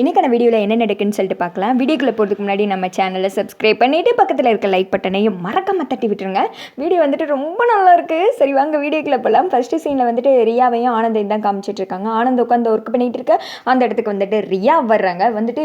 இன்றைக்கான வீடியோவில் என்ன நடக்குன்னு சொல்லிட்டு பார்க்கலாம். வீடியோக்குள்ளே போகிறதுக்கு முன்னாடி நம்ம சேனலை சப்ஸ்கிரைப் பண்ணிவிட்டு பக்கத்தில் இருக்க லைக் பட்டனையும் மறக்காமல் தட்டி விட்டுருங்க. வீடியோ வந்துட்டு ரொம்ப நல்லா இருக்குது சரி வாங்க வீடியோக்குள்ளே போகலாம் ஃபஸ்ட்டு சீனில் வந்துட்டு ரியாவையும் ஆனந்தையும் தான் காமிச்சிட்டு இருக்காங்க. ஆனந்த் உட்காந்து ஒர்க் பண்ணிகிட்டு இருக்க. அந்த இடத்துக்கு வந்துட்டு ரியா வர்றாங்க. வந்துட்டு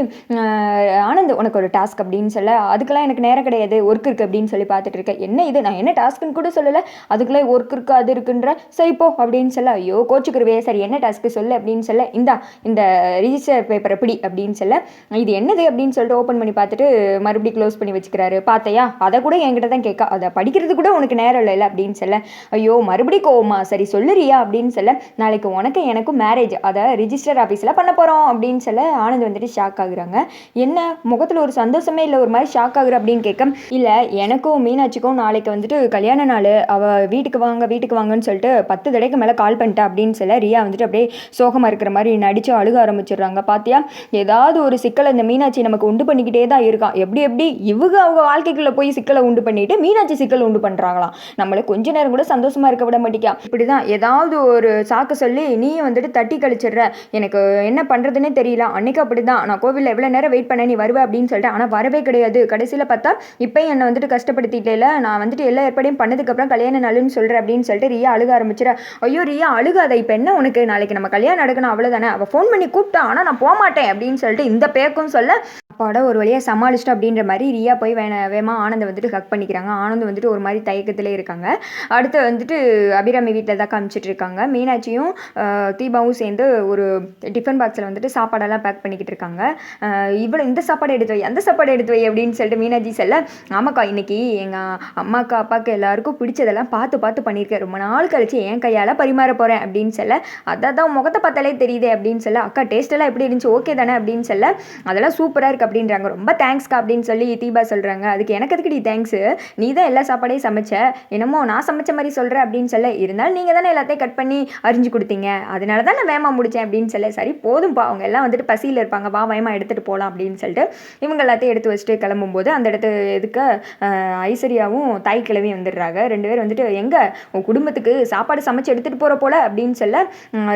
ஆனந்த் உனக்கு ஒரு டாஸ்க் அப்படின்னு சொல்ல அதுக்கெல்லாம் எனக்கு நேரம் கிடையாது. ஒர்க் இருக்குது அப்படின்னு சொல்லி பார்த்துட்டு இருக்கேன் என்ன இது? நான் என்ன டாஸ்க்குன்னு கூட சொல்லலை. அதுக்குள்ளே ஒர்க் இருக்குது அது இருக்குன்ற சரி போ அப்படின்னு சொல்ல ஐயோ கோச்சுக்குருவே. சரி என்ன டாஸ்க்கு சொல்லு அப்படின்னு சொல்ல இந்தா இந்த ரிஜிஸ்டர் பேப்பரை பிடி. அப்படின்னு சொல்ல இது என்னது அப்படின்னு சொல்லிட்டு ஓப்பன் பண்ணி பார்த்துட்டு மறுபடியும் க்ளோஸ் பண்ணி வச்சுக்கிறாரு. பார்த்தையா? அதை கூட என்கிட்ட தான் கேட்க அதை படிக்கிறது கூட உனக்கு நேரம் இல்லை அப்படின்னு சொல்ல ஐயோ மறுபடியும் கோவமா சரி சொல்லுறியா அப்படின்னு சொல்ல நாளைக்கு உனக்கு எனக்கும் மேரேஜ் அதை ரிஜிஸ்டர் ஆஃபீஸில் பண்ண போகிறோம் அப்படின்னு சொல்ல ஆனந்த் வந்துட்டு ஷாக் ஆகுறாங்க. என்ன முகத்தில் ஒரு சந்தோஷமே இல்லை ஒரு மாதிரி ஷாக் ஆகுற அப்படின்னு கேட்க இல்லை எனக்கும் மீனாட்சிக்கும் நாளைக்கு வந்துட்டு கல்யாண நாள் அவள் வீட்டுக்கு வாங்க வீட்டுக்கு வாங்கன்னு சொல்லிட்டு பத்து தடவைக்கு மேலே கால் பண்ணிட்டா அப்படின்னு சொல்ல ரியா வந்துட்டு அப்படியே சோகமாக இருக்கிற மாதிரி நடித்து அழுக ஆரம்பிச்சிடுறாங்க. பார்த்தியா? ஏதாவது ஒரு சிக்கலை இந்த மீனாட்சி நமக்கு உண்டு பண்ணிக்கிட்டே தான் இருக்கான் எப்படி எப்படி? இவங்க அவங்க வாழ்க்கைக்குள்ளே போய் சிக்கலை உண்டு பண்ணிட்டு மீனாட்சி சிக்கல் உண்டு பண்ணுறாங்களாம் நம்மளை கொஞ்ச நேரம் கூட சந்தோஷமா இருக்க விட மாட்டேங்கா. இப்படி தான் ஏதாவது ஒரு சாக்கு சொல்லி நீயும் வந்துட்டு தட்டி கழிச்சிடுற. எனக்கு என்ன பண்ணுறதுன்னே தெரியல. அன்னைக்கு அப்படி தான் நான் கோவிலில் எவ்வளோ நேரம் வெயிட் பண்ண நீ வருவே அப்படின்னு சொல்லிட்டு. ஆனால் வரவே கிடையாது. கடைசியில் பார்த்தா இப்போயும் என்னை வந்துட்டு கஷ்டப்படுத்திட்டே இல்லை நான் வந்துட்டு எல்லா ஏற்பாடையும் பண்ணதுக்கப்புறம் கல்யாணம் நாளுன்னு சொல்கிறேன் அப்படின்னு சொல்லிட்டு ரியா அழுக ஆரம்பிச்சிட ஐயோ ரியா அழுகாத. இப்போ என்ன உனக்கு? நாளைக்கு நம்ம கல்யாணம் நடக்கணும். அவ்வளோதானே அவள் ஃபோன் பண்ணி கூப்பிட்டா. ஆனால் நான் போக மாட்டேன் அப்படின்னு சொல்லிட்டு இந்த பேக்கும் சொல்ல அப்பாட ஒரு வழியாக சமாளிச்சிட்டு அப்படின்ற மாதிரி ரியா போய் வேண வேமா ஆனந்தை வந்துட்டு ஹக் பண்ணிக்கிறாங்க. ஆனந்த் வந்துட்டு ஒரு மாதிரி தயக்கத்தில் இருக்காங்க. அடுத்து வந்துட்டு அபிராமி வீட்டில் தான் காமிச்சிட்டு இருக்காங்க. மீனாட்சியும் தீபாவும் சேர்ந்து ஒரு டிஃபன் பாக்ஸில் வந்துட்டு சாப்பாடெல்லாம் பேக் பண்ணிக்கிட்டு இருக்காங்க. இவ்வளோ இந்த சாப்பாடு எடுத்து வை அந்த சாப்பாடு எடுத்து வை அப்படின்னு சொல்லிட்டு மீனாட்சி செல்ல ஆமாக்கா இன்னைக்கு எங்கள் அம்மாக்கா அப்பாவுக்கு எல்லாருக்கும் பிடிச்சதெல்லாம் பார்த்து பார்த்து பண்ணியிருக்கேன் ரொம்ப நாள் கழிச்சு என் கையால் பரிமாற போகிறேன் அப்படின்னு சொல்ல அதான் தான் முகத்தை பார்த்தாலே தெரியுதே அப்படின்னு சொல்ல அக்கா டேஸ்ட் எல்லாம் எப்படி இருந்துச்சு? ஓகே தானே? அப்படின்னு சொல்ல அதெல்லாம் சூப்பராக இருக்குது அப்படின்றாங்க. ரொம்ப தேங்க்ஸ்க்கா அப்படின்னு சொல்லி தீபா சொல்கிறாங்க அதுக்கு எனக்கு எதுக்கு நீ தேங்க்ஸு நீ தான் எல்லா சாப்பாடையும் சமைச்ச. என்னமோ நான் சமைச்ச மாதிரி சொல்கிறேன் அப்படின்னு சொல்ல இருந்தாலும் நீங்கள் தானே எல்லாத்தையும் கட் பண்ணி அரிஞ்சு கொடுத்தீங்க. அதனால தான் நான் வேமா முடித்தேன் அப்படின்னு சொல்ல சரி போதும்ப்பா அவங்க எல்லாம் வந்துட்டு பசியில் இருப்பாங்க வா வேமா எடுத்துகிட்டு போகலாம் அப்படின்னு சொல்லிட்டு இவங்க எல்லாத்தையும் எடுத்து வச்சுட்டு கிளம்பும்போது அந்த இடத்து எதுக்கு ஐஸ்வர்யாவும் தாய் கிளவி வந்துடுறாங்க. ரெண்டு பேரும் வந்துட்டு எங்கே? உன் குடும்பத்துக்கு சாப்பாடு சமைச்சு எடுத்துகிட்டு போகிற போல? அப்படின்னு சொல்ல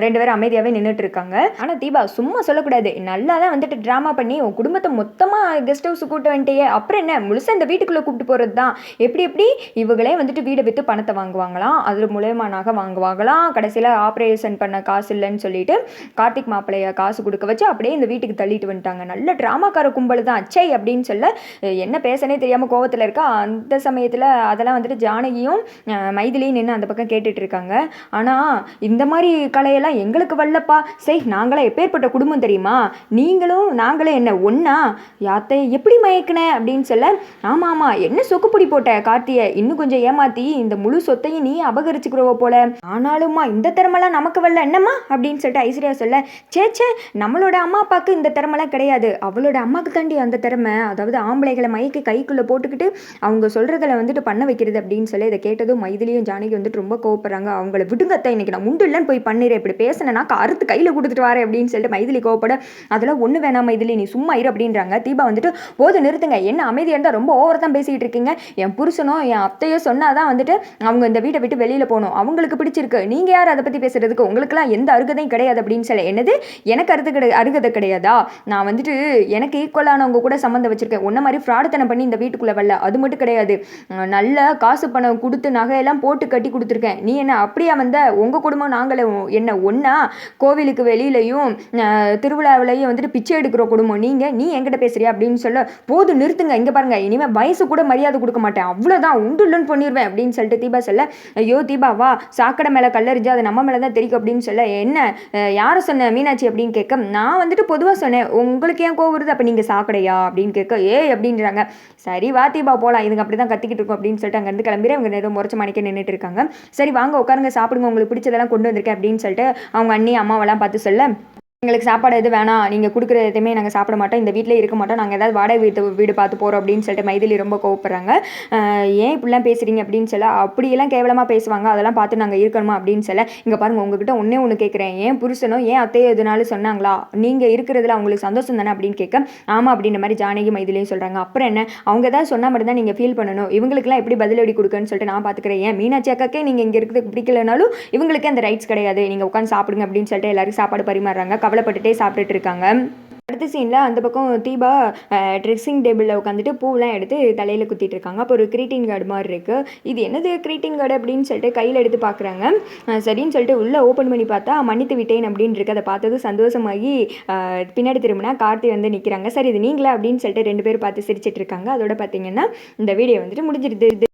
ரெண்டு பேரும் அமைதியாகவே நின்றுட்டு இருக்காங்க. ஆனால் தீபா சும்மா சொல்லக்கூடாது. நல்லா தான் வந்துட்டு ட்ராமா பண்ணி உன் குடும்பத்தை மொத்தமாக கெஸ்ட் ஹவுஸ் கூட்ட வந்துட்டே அப்புறம் என்ன? முழுசாக இந்த வீட்டுக்குள்ளே கூப்பிட்டு போகிறது தான் எப்படி எப்படி? இவங்களே வந்துட்டு வீடை விற்று பணத்தை வாங்குவாங்களாம். அதில் மூலயமா நகை வாங்குவாங்களாம். கடைசியில் ஆப்ரேஷன் பண்ண காசு இல்லைன்னு சொல்லிட்டு கார்த்திக் மாப்பிள்ளைய காசு கொடுக்க வச்சு அப்படியே இந்த வீட்டுக்கு தள்ளிட்டு வந்துட்டாங்க. நல்ல ட்ராமாக்கார கும்பல் தான் அச்சை அப்படின்னு சொல்ல என்ன பேசனே தெரியாமல் கோவத்தில் இருக்கா? அந்த சமயத்தில் அதெல்லாம் வந்துட்டு ஜானகியும் மைதிலியும் நின்று அந்த பக்கம் கேட்டுட்டு இருக்காங்க. ஆனால் இந்த மாதிரி கலையெல்லாம் எங்களுக்கு வரலப்பா. சரி நாங்களாம் எப்பேற்பட்ட குடும்பம் தெரியுமா? நீங்களும் நாங்களும் என்ன ஒன்றா யாத்தை எப்படி மயக்கின அப்படின்னு சொல்ல ஆமாம் ஆமாம் என்ன சொக்குப்பிடி போட்ட கார்த்தியை? இன்னும் கொஞ்சம் ஏமாத்தி இந்த முழு சொத்தையும் நீ அபகரிச்சுக்கிறவ போல. ஆனாலும்மா இந்த திறமெல்லாம் நமக்கு வரல என்னம்மா? அப்படின்னு சொல்லிட்டு ஐஸ்வர்யா சொல்ல சே சே நம்மளோட அம்மா அப்பாவுக்கு இந்த திறமெல்லாம் கிடையாது. அவளோட அம்மாவுக்கு தாண்டி அந்த திறமை அதாவது ஆம்பளைகளை மயக்கி கைக்குள்ளே போட்டுக்கிட்டு அவங்க சொல்கிறதில் வந்துட்டு பண்ண வைக்கிறது அப்படின்னு சொல்லி இதை கேட்டதும் மைதிலியும் ஜானகி வந்துட்டு ரொம்ப கோவப்படுறாங்க. அவங்கள விடுங்கத்தை இன்னைக்கு நான் உண்டு இல்லைன்னு போய் பண்ணிடுறேன் இப்படி பேசினேன்னா அறுத்து கையில் கொடுத்துட்டு வரேன் அப்படின்னு சொல்லிட்டு மைதிலி கோவப்பட அதெல்லாம் ஒன்று வேணாம் மைதிலி நீ சும்மா இரு அப்படின்றாங்க. தீபா வந்துட்டு போது நிறுத்துங்க. என்ன அமைதியாக இருந்தால் ரொம்ப ஓவர் தான் பேசிக்கிட்டு இருக்கீங்க. என் புருஷனோ என் அத்தையோ சொன்னால் தான் வந்துட்டு அவங்க இந்த வீட்டை விட்டு வெளியில் போகணும். அவங்களுக்கு பிடிச்சிருக்கு. நீங்கள் யார் அதை பற்றி பேசுறதுக்கு? உங்களுக்குலாம் எந்த அருகதையும் கிடையாது அப்படின்னு சொல்ல என்னது? எனக்கு அருது கிடை அருகதை கிடையாதா? நான் வந்துட்டு எனக்கு ஈக்குவலானவங்க கூட சம்மந்தம் வச்சுருக்கேன். உன்ன மாதிரி ஃப்ராடுத்தனை பண்ணி இந்த வீட்டுக்குள்ளே வரல. அது மட்டும் கிடையாது. நல்ல காசு பணம் கொடுத்து நகையெல்லாம் போட்டு கட்டி கொடுத்துருக்கேன். நீ என்ன அப்படியா வந்த? உங்கள் குடும்பம் நாங்களே என்ன ஒன்றா கோவிலுக்கு வெளியிலையும் திருவிழாவிலையும் வந்துட்டு பிச்சை எடுக்கிற குடும்பம். நீங்கள் நீ என்கிட்ட பேசுறியா அப்படின்னு சொல்ல போது நிறுத்துங்க இங்கே பாருங்க இனிமேல் வயசு கூட மரியாதை கொடுக்க மாட்டேன். அவ்வளோதான் உண்டு இல்லைன்னு பண்ணிடுவேன் அப்படின்னு சொல்லிட்டு தீபா சொல்ல ஐயோ தீபா வா சாக்கடை மேலே கல்லறிஞ்சு அது நம்ம மேலே தான் தெரிக்கும் அப்படின்னு சொல்ல என்ன யாரை சொன்ன மீனாட்சி அப்படின்னு கேட்க நான் வந்துட்டு பொதுவாக சொன்னேன் உங்களுக்கு ஏன் கோவம் வருது அப்போ நீங்கள் சாக்கடையா அப்படின்னு கேட்க ஏய் அப்படின்றாங்க. சரி வா தீபா போகலாம் இதுங்க அப்படி தான் கத்திக்கிட்டு இருக்கோம் அப்படின்னு சொல்லிட்டு அங்கேருந்து கிளம்பிட்டு இவங்க ஏதோ முறைச்ச மணிக்க நின்றுட்டு இருக்காங்க. சரி வாங்க உட்காருங்க சாப்பிடுங்க உங்களுக்கு பிடிச்சதெல்லாம் கொண்டு வந்திருக்கேன் அப்படின்னு சொல்லிட்டு அவங்க அண்ணி அம்மாவெல்லாம் பார்த்து சொல்ல எங்களுக்கு சாப்பாடு எது வேணாம். நீங்கள் கொடுக்குற எதுவுமே நாங்கள் சாப்பிட மாட்டோம். இந்த வீட்டிலே இருக்க மாட்டோம். நாங்கள் ஏதாவது வாடகை வீட்டு வீடு பார்த்து போகிறோம் அப்படின்னு சொல்லிட்டு மைதிலி ரொம்ப கோவப்படுறாங்க. ஏன் இப்படிலாம் பேசுகிறீங்க அப்படின்னு சொல்ல அப்படியெல்லாம் கேவலமாக பேசுவாங்க. அதெல்லாம் பார்த்து நாங்கள் இருக்கணுமா அப்படின்னு சொல்ல இங்கே பாருங்கள் உங்ககிட்ட ஒன்றே ஒன்று கேட்குறேன் ஏன் புருஷனோ ஏன் அத்தையோ எதுனாலும் சொன்னாங்களா? நீங்கள் இருக்கிறதுல அவங்களுக்கு சந்தோஷம் தானே அப்படின்னு கேட்க ஆமாம் அப்படின்ற மாதிரி ஜானகி மைதிலையும் சொல்கிறாங்க அப்புறம் என்ன? அவங்க ஏதாவது சொன்னால் மட்டும் தான் நீங்கள் ஃபீல் பண்ணணும். இவங்களுக்குலாம் எப்படி பதிலடி கொடுக்கன்னு சொல்லிட்டு நான் பார்த்துக்கிறேன் ஏன்? மீனாட்சி அக்காக்கே நீங்கள் இங்கே இருக்கிறதுக்கு பிடிக்கலனாலும் இவங்களுக்கே அந்த ரைட்ஸ் கிடையாது. நீங்கள் உட்காந்து சாப்பிடுங்க அப்படின்னு சொல்லிட்டு எல்லாருக்கும் சாப்பாடு பரிமாறுறாங்க. கவலைப்பட்டுட்டே சாப்பிட்டுட்டு இருக்காங்க அடுத்த சீனில் அந்த பக்கம் தீபா ட்ரெஸ்ஸிங் டேபிளில் உட்காந்துட்டு பூவெலாம் எடுத்து தலையில் குத்திட்டு இருக்காங்க அப்போ ஒரு க்ரீட்டிங் கார்டு மாதிரி இருக்குது இது என்னது க்ரீட்டிங் கார்டு அப்படின்னு சொல்லிட்டு கையில் எடுத்து பார்க்குறாங்க சரின்னு சொல்லிட்டு உள்ளே ஓப்பன் பண்ணி பார்த்தா மன்னித்து விட்டேன் அப்படின்னு இருக்கு அதை பார்த்தது சந்தோஷமாகி பின்னாடி திரும்பினா கார்த்தி வந்து நிற்கிறாங்க சரி இது நீங்களா அப்படின்னு சொல்லிட்டு ரெண்டு பேரும் பார்த்து சிரிச்சிட்டு இருக்காங்க அதோட பார்த்தீங்கன்னா இந்த வீடியோ வந்துட்டு முடிஞ்சிருது.